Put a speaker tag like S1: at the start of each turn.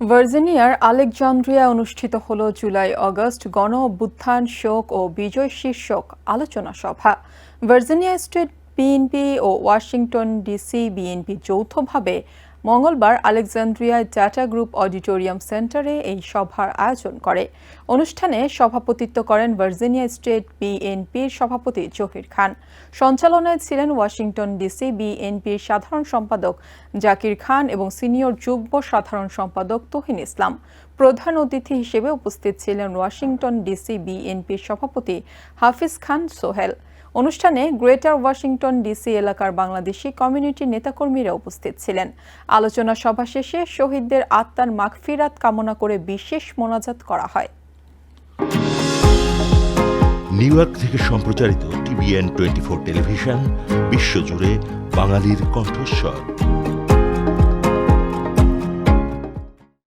S1: ভার্জিনিয়ার Alexandria অনুষ্ঠিত হল July, August গণ অভ্যুত্থান শোক ও বিজয় শীর্ষক আলোচনা সভা। ভার্জিনিয়া স্টেট বিএনপি ও ওয়াশিংটন ডিসি বিএনপি যৌথভাবে মঙ্গলবার আলেকজান্দ্রিয়ায় টাটা গ্রুপ অডিটোরিয়াম সেন্টারে এই সভার আয়োজন করে। অনুষ্ঠানে সভাপতিত্ব করেন ভার্জিনিয়া স্টেট বিএনপির সভাপতি জহির খান। সঞ্চালনায় ছিলেন ওয়াশিংটন ডিসি বিএনপির সাধারণ সম্পাদক জাকির খান এবং সিনিয়র যুগ্ম সাধারণ সম্পাদক তহিন ইসলাম। প্রধান অতিথি হিসেবে উপস্থিত ছিলেন ওয়াশিংটন ডিসি বিএনপির সভাপতি হাফিজ খান সোহেল। অনুষ্ঠানে গ্রেটার ওয়াশিংটন ডিসি এলাকার বাংলাদেশি কমিউনিটি নেতাকর্মীরা উপস্থিত ছিলেন। আলোচনা সভা শেষে শহীদদের আত্মার মাগফিরাত কামনা করে বিশেষ মোনাজাত করা হয়।
S2: নিউ ইয়র্ক থেকে সম্প্রচারিত টিভিএন টোয়েন্টি ফোর টেলিভিশন, বিশ্বজুড়ে বাঙালির কণ্ঠস্বর।